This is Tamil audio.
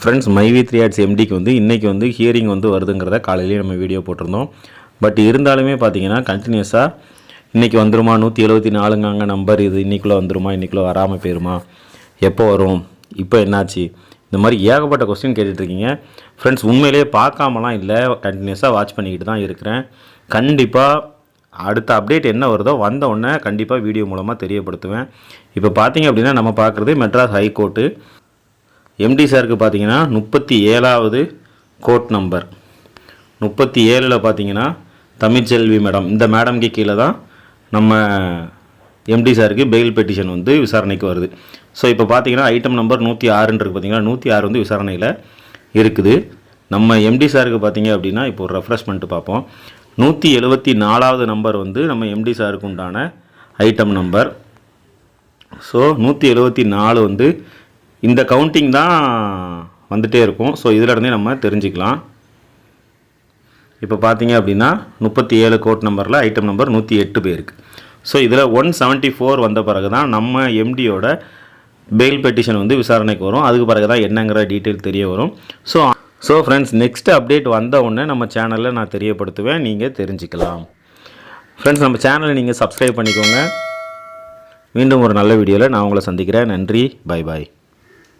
ஃப்ரெண்ட்ஸ் மைவி த்ரீ ஆட்ஸ் எம்டிக்கு வந்து இன்றைக்கி வந்து ஹியரிங் வந்து வருதுங்கிறத காலையிலேயே நம்ம வீடியோ போட்டிருந்தோம். பட் இருந்தாலுமே பார்த்தீங்கன்னா கண்டினியூஸாக இன்றைக்கி வந்துருமா? நூற்றி எழுபத்தி நாலுங்காங்க நம்பர் இது. இன்றைக்குள்ளே வந்துருமா? இன்றைக்குள்ளே வராமல் போயிருமா? எப்போ வரும்? இப்போ என்னாச்சு? இந்த மாதிரி ஏகப்பட்ட கொஸ்டின் கேட்டுட்ருக்கீங்க. ஃப்ரெண்ட்ஸ் உண்மையிலேயே பார்க்காமலாம் இல்லை. கண்டினியூஸாக வாட்ச் பண்ணிக்கிட்டு தான் இருக்கிறேன். கண்டிப்பாக அடுத்த அப்டேட் என்ன வருதோ வந்த உடனே கண்டிப்பாக வீடியோ மூலமாக தெரியப்படுத்துவேன். இப்போ பார்த்தீங்க அப்படின்னா நம்ம பார்க்குறது மெட்ராஸ் ஹைகோர்ட்டு எம்டி சாருக்கு பார்த்தீங்கன்னா முப்பத்தி ஏழாவது கோட் நம்பர் முப்பத்தி ஏழில் பார்த்தீங்கன்னா தமிழ்ச்செல்வி மேடம். இந்த மேடம்க்கு கீழே தான் நம்ம எம்டி சாருக்கு பெயில் பெட்டிஷன் வந்து விசாரணைக்கு வருது. ஸோ இப்போ பார்த்தீங்கன்னா ஐட்டம் நம்பர் நூற்றி ஆறுன்றது பார்த்தீங்கன்னா நூற்றி ஆறு வந்து விசாரணையில் இருக்குது. நம்ம எம்டி சாருக்கு பார்த்தீங்க அப்படின்னா இப்போ ஒரு ரெஃப்ரெஷ்மெண்ட்டு பார்ப்போம். நூற்றி எழுபத்தி நாலாவது நம்பர் வந்து நம்ம எம்டி சாருக்கு உண்டான ஐட்டம் நம்பர் ஸோ நூற்றி எழுபத்தி நாலு வந்து இந்த கவுண்டிங் தான் வந்துகிட்டே இருக்கும். ஸோ இதில் இருந்தே நம்ம தெரிஞ்சுக்கலாம். இப்போ பார்த்தீங்க அப்படின்னா முப்பத்தி ஏழு கோட் நம்பரில் ஐட்டம் நம்பர் நூற்றி எட்டு பேருக்கு. ஸோ இதில் ஒன் செவன்ட்டி ஃபோர் வந்த பிறகு தான் நம்ம எம்டியோட பெயில் பெட்டிஷன் வந்து விசாரணைக்கு வரும். அதுக்கு பிறகு தான் என்னங்கிற டீட்டெயில் தெரிய வரும். So so friends next update வந்த உடனே நம்ம சேனலில் நான் தெரியப்படுத்துவேன். நீங்கள் தெரிஞ்சுக்கலாம். ஃப்ரெண்ட்ஸ் நம்ம சேனலை நீங்கள் சப்ஸ்கிரைப் பண்ணிக்கோங்க. மீண்டும் ஒரு நல்ல வீடியோவில் நான் உங்களை சந்திக்கிறேன். நன்றி. Bye bye